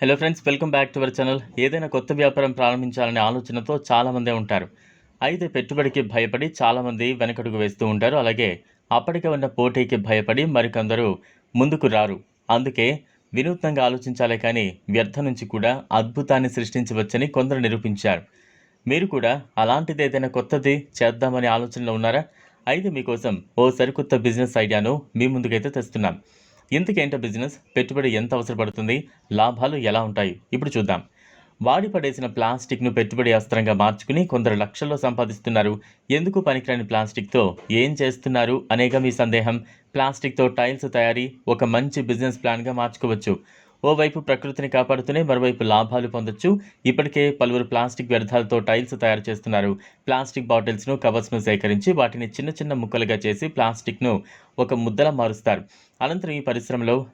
Hello friends welcome back to our channel ఏదైనా కొత్త వ్యాపారం ప్రారంభించాలనే ఆలోచనతో చాలామందే ఉంటారు. అయితే పెట్టుబడికి భయపడి చాలామంది వెనకడుగు వేస్తూ ఉంటారు. అలాగే అప్పటికే ఉన్న పోటీకి భయపడి మరికొందరు ముందుకు రారు. అందుకే వినూత్నంగా ఆలోచించాలే కానీ వ్యర్థం నుంచి కూడా అద్భుతాన్ని సృష్టించవచ్చని కొందరు నిరూపించారు. మీరు కూడా అలాంటిది ఏదైనా కొత్తది చేద్దామనే ఆలోచనలో ఉన్నారా? అయితే మీకోసం ఓ సరికొత్త బిజినెస్ ఐడియాను మీ ముందుకైతే తెస్తున్నాం. ఇంతకేంట బిజినెస్ పెట్టుబడి ఎంత అవసరపడుతుంది? లాభాలు ఎలా ఉంటాయి? ఇప్పుడు చూద్దాం. వాడి పడేసిన ప్లాస్టిక్ను పెట్టుబడి అస్త్రంగా మార్చుకుని కొందరు లక్షల్లో సంపాదిస్తున్నారు. ఎందుకు పనికిరాని ప్లాస్టిక్తో? ఏం చేస్తున్నారు? అనేక మీ సందేహం. ప్లాస్టిక్తో టైల్స్ తయారీ ఒక మంచి బిజినెస్ ప్లాన్గా మార్చుకోవచ్చు. ఓవైపు ప్రకృతిని కాపాడుతూనే మరోవైపు లాభాలు పొందొచ్చు. ఇప్పటికే పలువురు ప్లాస్టిక్ వ్యర్థాలతో టైల్స్ తయారు చేస్తున్నారు. ప్లాస్టిక్ బాటిల్స్ను కవర్స్ను సేకరించి వాటిని చిన్న చిన్న ముక్కలుగా చేసి ప్లాస్టిక్ను ఒక ముద్దలా మారుస్తారు. అనంతరం ఈ పరిశ్రమలో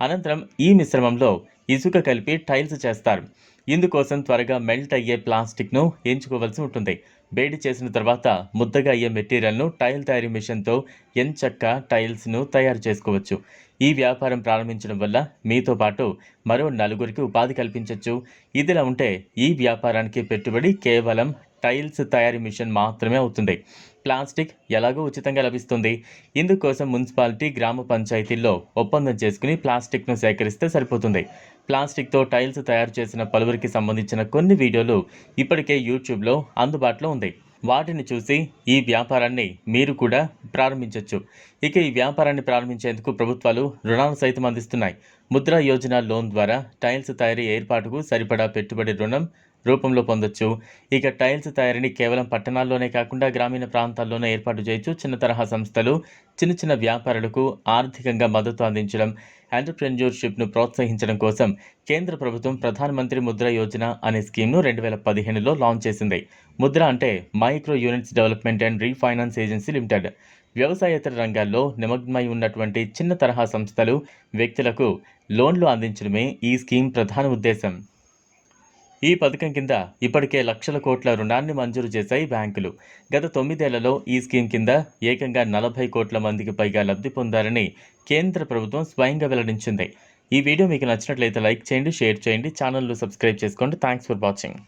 అనంతరం ఈ మిశ్రమంలో ఇసుక కలిపి టైల్స్ చేస్తారు. ఇందుకోసం త్వరగా మెల్ట్ అయ్యే ప్లాస్టిక్ను ఎంచుకోవాల్సి ఉంటుంది. వేడి చేసిన తర్వాత ముద్దగా అయ్యే మెటీరియల్ను టైల్ తయారీ మిషన్తో ఎంచక్క టైల్స్ను తయారు చేసుకోవచ్చు. ఈ వ్యాపారం ప్రారంభించడం వల్ల మీతో పాటు మరో నలుగురికి ఉపాధి కల్పించవచ్చు ఇదిలా ఉంటే ఈ వ్యాపారానికి పెట్టుబడి కేవలం టైల్స్ తయారీ మిషన్ మాత్రమే అవుతుంది. ప్లాస్టిక్ ఎలాగో ఉచితంగా లభిస్తుంది. ఇందుకోసం మున్సిపాలిటీ గ్రామ పంచాయతీల్లో ఒప్పందం చేసుకుని ప్లాస్టిక్ను సేకరిస్తే సరిపోతుంది. ప్లాస్టిక్తో టైల్స్ తయారు చేసిన పలువురికి సంబంధించిన కొన్ని వీడియోలు ఇప్పటికే యూట్యూబ్లో అందుబాటులో ఉంది. వాటిని చూసి ఈ వ్యాపారాన్ని మీరు కూడా ప్రారంభించవచ్చు ఇక ఈ వ్యాపారాన్ని ప్రారంభించేందుకు ప్రభుత్వాలు రుణాలు సైతం అందిస్తున్నాయి. ముద్రా యోజన లోన్ ద్వారా టైల్స్ తయారీ ఏర్పాటుకు సరిపడా పెట్టుబడి రుణం రూపంలో పొందొచ్చు. ఇక టైల్స్ తయారీని కేవలం పట్టణాల్లోనే కాకుండా గ్రామీణ ప్రాంతాల్లోనే ఏర్పాటు చేయొచ్చు. చిన్న తరహా సంస్థలు చిన్న చిన్న వ్యాపారులకు ఆర్థికంగా మద్దతు అందించడం ఎంటర్ప్రెన్యూర్షిప్ను ప్రోత్సహించడం కోసం కేంద్ర ప్రభుత్వం ప్రధానమంత్రి ముద్ర యోజన అనే స్కీమ్ను రెండు వేల పదిహేనులో లాంచ్ చేసింది. ముద్ర అంటే micro units development and refinance agency limited. వ్యవసాయేతర రంగాల్లో నిమగ్నమై ఉన్నటువంటి చిన్న తరహా సంస్థలు వ్యక్తులకు లోన్లు అందించడమే ఈ స్కీమ్ ప్రధాన ఉద్దేశం. ఈ పథకం కింద ఇప్పటికే లక్షల కోట్ల రుణాన్ని మంజూరు చేశాయి బ్యాంకులు. గత తొమ్మిదేళ్ళలో ఈ స్కీమ్ కింద ఏకంగా నలభై కోట్ల మందికి పైగా లబ్ధి పొందారని కేంద్ర ప్రభుత్వం స్వయంగా వెల్లడించింది. ఈ వీడియో మీకు నచ్చినట్లయితే లైక్ చేయండి షేర్ చేయండి ఛానల్ను సబ్స్క్రైబ్ చేసుకోండి. Thanks for watching